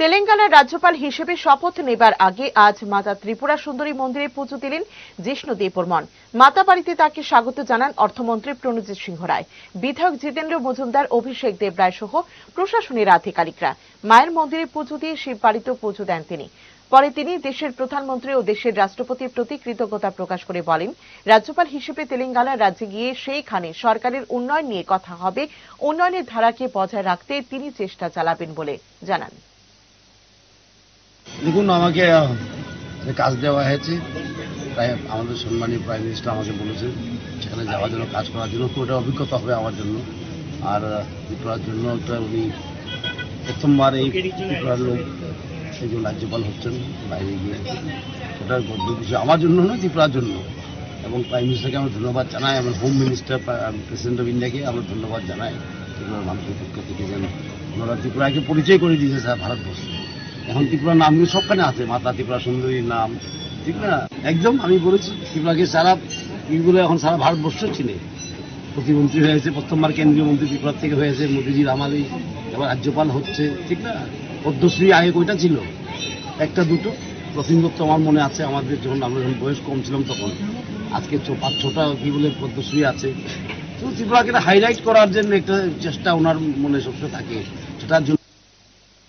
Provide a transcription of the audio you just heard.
তেলেঙ্গানার রাজ্যপাল হিসেবে শপথ নেবার আগে আজ মাতা ত্রিপুরা সুন্দরী মন্দিরে পুজো দিলেন জিষ্ণু দেববর্মন। মাতা বাড়িতে তাকে স্বাগত জানান অর্থমন্ত্রী প্রণজিৎ সিংহ রায়। বিধায়ক জিতেন্দ্র মজুমদার, অভিষেক দেব রায় সহ প্রশাসনের আধিকারিকরা। মায়ের মন্দিরে পুজো দিয়ে শিব বাড়িতেও পুজো দেন তিনি। পরে তিনি দেশের প্রধানমন্ত্রী ও দেশের রাষ্ট্রপতির প্রতি কৃতজ্ঞতা প্রকাশ করে বলেন, রাজ্যপাল হিসেবে তেলেঙ্গানা রাজ্যে গিয়ে সেইখানে সরকারের উন্নয়ন নিয়ে কথা হবে, উন্নয়নের ধারাকে বজায় রাখতে তিনি চেষ্টা চালাবেন বলে জানান। দেখুন, আমাকে কাজ দেওয়া হয়েছে, তাই আমাদের সম্মানীয় প্রাইম মিনিস্টার আমাকে বলেছেন সেখানে যাওয়ার জন্য, কাজ করার জন্য ওটা অভিজ্ঞতা হবে আমার জন্য। আর ত্রিপুরার জন্য ওটা উনি প্রথমবার এই ত্রিপুরার লোক একজন রাজ্যপাল হচ্ছেন, বাইরে গিয়ে ওটা গর্বের বিষয় আমার জন্য নয়, ত্রিপুরার জন্য। এবং প্রাইম মিনিস্টারকে আমরা ধন্যবাদ জানাই, আমার হোম মিনিস্টার প্রেসিডেন্ট অফ ইন্ডিয়াকে আমরা ধন্যবাদ জানাই। ত্রিপুরার মানুষের পক্ষ থেকে যেন ওনারা ত্রিপুরাকে পরিচয় করে দিয়েছে স্যার ভারতবর্ষ। এখন ত্রিপুরার নামগুলো সবখানে আছে। মাতা ত্রিপুরা সুন্দরীর নাম। ঠিক না? একদম আমি বলেছি, ত্রিপুরাকে সারা ইগুলো এখন সারা ভারতবর্ষ চিনে। প্রতিমন্ত্রী হয়েছে প্রথমবার কেন্দ্রীয় মন্ত্রী ত্রিপুরা থেকে হয়েছে মোদিজির আমালেই এবার রাজ্যপাল হচ্ছে। ঠিক না? পদ্মশ্রী আগে কয়টা ছিল? একটা, দুটো। প্রতিম দত্ত আমার মনে আছে, আমাদের যখন আমরা যখন বয়স কম ছিলাম তখন। আজকে ছ- পাঁচ, ছটা কি বলে পদ্মশ্রী আছে। তো ত্রিপুরাকে হাইলাইট করার জন্য একটা চেষ্টা ওনার মনে সবসময় থাকে। সেটার জন্য